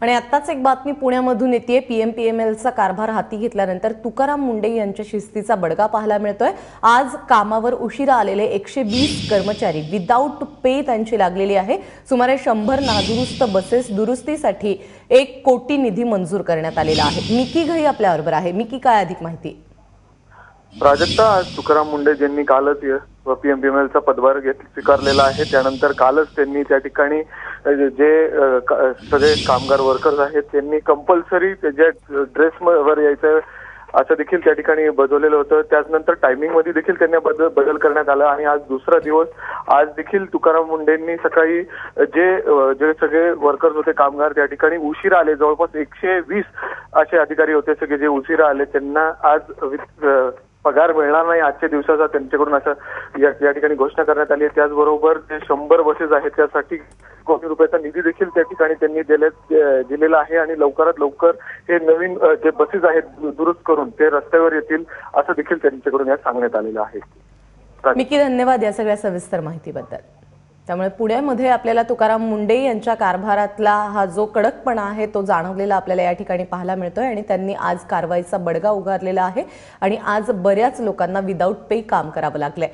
आणि आत्ताच एक बातमी पुण्यामधून येते पीएम एलचा कारभार हाती घेतल्यानंतर तुकाराम मुंडे यांच्या शिस्तीचा बडगा पाहायला मिळतोय. आज कामावर उशिरा आलेले एकशे वीस कर्मचारी विदाऊट पे त्यांची लागलेली आहे. सुमारे शंभर नादुरुस्त बसेस दुरुस्तीसाठी एक कोटी निधी मंजूर करण्यात आलेला आहे. मिकी घई आपल्याबरोबर आहे. मिकी काय अधिक माहिती? प्राजक्ता आज तुकाराम मुंडे ज्यांनी कालच पीएमपीएमएलचा पदभार घेत स्वीकारलेला आहे. त्यानंतर कालच त्यांनी त्या ठिकाणी जे सगळे कामगार वर्कर्स आहेत त्यांनी कंपल्सरी ज्या ड्रेस वर यायचं. असं देखील त्या ठिकाणी बदललेलं होतं. त्याचनंतर टायमिंगमध्ये देखील त्यांनी बदल बदल करण्यात आला आणि आज दुसरा दिवस. आज देखील तुकाराम मुंडेंनी सकाळी जे जे सगळे वर्कर्स होते कामगार त्या ठिकाणी उशिरा आले. जवळपास एकशे वीस असे अधिकारी होते सगळे जे उशिरा आले. त्यांना आज विथ- पगार मिळणार नाही आजच्या दिवसाचा त्यांच्याकडून असं या ठिकाणी घोषणा करण्यात आली आहे. त्याचबरोबर जे शंभर बसेस आहेत त्यासाठी कोटी रुपयाचा निधी देखील त्या ठिकाणी त्यांनी दिले दिलेला आहे आणि लवकरात लवकर हे नवीन जे बसेस आहेत दुरुस्त करून ते रस्त्यावर येतील असं देखील त्यांच्याकडून यात सांगण्यात आलेलं आहे. मिकी धन्यवाद या सगळ्या सविस्तर माहितीबद्दल. त्यामुळे पुण्यामध्ये आपल्याला तुकाराम मुंडे यांच्या कारभारातला हा जो कडकपणा आहे तो जाणवलेला आपल्याला या ठिकाणी पाहायला मिळतोय आणि त्यांनी आज कारवाईचा बडगा उगारलेला आहे आणि आज बऱ्याच लोकांना विदाऊट पे काम करावं लागलंय.